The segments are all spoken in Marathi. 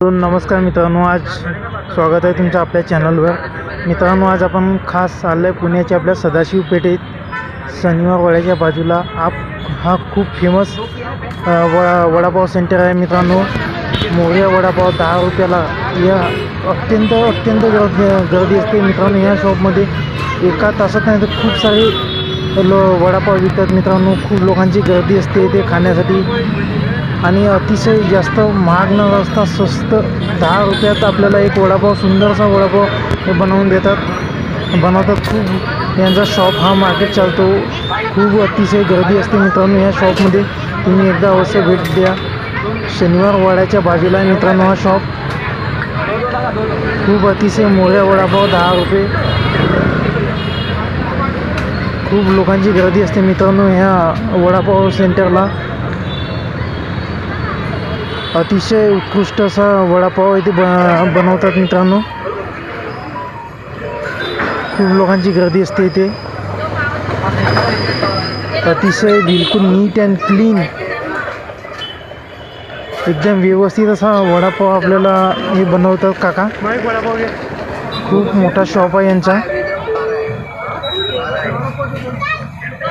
नमस्कार मित्रांनो आज स्वागत आहे तुमचं आपल्या चॅनलवर. मित्रांनो आज आपण खास आलं आहे पुण्याच्या आपल्या सदाशिव पेठेत. शनिवार वड्याच्या बाजूला आप हा खूप फेमस वडा वडापाव सेंटर आहे मित्रांनो. मोर्या वडापाव दहा रुपयाला. या अत्यंत अत्यंत गर्दी गर्दी असते मित्रांनो या शॉपमध्ये एका तासात नाही तर खूप सारे लो वडापाव विकतात मित्रांनो. खूप लोकांची गर्दी असते ते खाण्यासाठी. आणि अतिशय जास्त महाग न असता स्वस्त दहा रुपयात आपल्याला एक वडापाव सुंदरसा वडापाव हे बनवून देतात. बनवतात खूप. यांचा शॉप हा मार्केट चालतो. खूप अतिशय गर्दी असते मित्रांनो या शॉपमध्ये तुम्ही एकदा अवश्य भेट द्या. शनिवार वाड्याच्या बाजूला आहे मित्रांनो हा शॉप खूप अतिशय मोठ्या वडापाव दहा रुपये. खूप लोकांची गर्दी असते मित्रांनो ह्या वडापाव सेंटरला अतिशय उत्कृष्ट असा वडापाव इथे ब बनवतात मित्रांनो. खूप लोकांची गर्दी असते इथे. अतिशय बिलकुल नीट अँड क्लीन. एकदम व्यवस्थित असा वडापाव आपल्याला हे बनवतात काका. खूप मोठा शॉप आहे यांचा.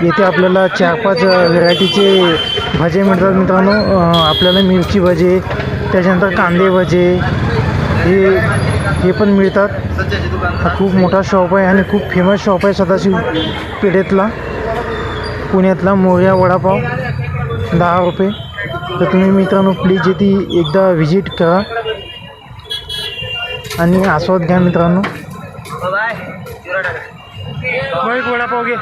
येथे आपल्याला चार पाच व्हेरायटीचे भजे मिळतात मित्रांनो. आपल्याला मिरची भजे त्याच्यानंतर कांदे भजे हे हे पण मिळतात. हा खूप मोठा शॉप आहे आणि खूप फेमस शॉप आहे सदाशिव पेठेतला पुण्यातला मोर्या वडापाव दहा रुपये. तर तुम्ही मित्रांनो प्लीज येथे एकदा व्हिजिट करा. आणि आस्वाद घ्या मित्रांनो. वडापाव घे.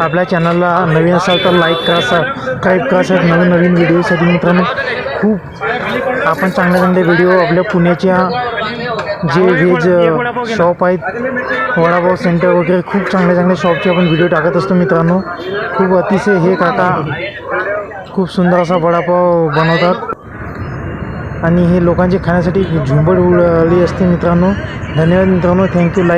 आपल्या चॅनलला नवीन असाल तर लाईक करा सबस्क्राईब करा सर. नवीन नवीन व्हिडिओसाठी मित्रांनो खूप आपण चांगले चांगले व्हिडिओ आपल्या पुण्याच्या जे व्हेज शॉप आहेत वडापाव सेंटर वगैरे खूप चांगले चांगले शॉपचे आपण व्हिडिओ टाकत असतो मित्रांनो. खूप अतिशय हे काका खूप सुंदर असा वडापाव बनवतात. आणि हे लोकांचे खाण्यासाठी झुंबड उडली असते मित्रांनो. धन्यवाद मित्रांनो. Thank you like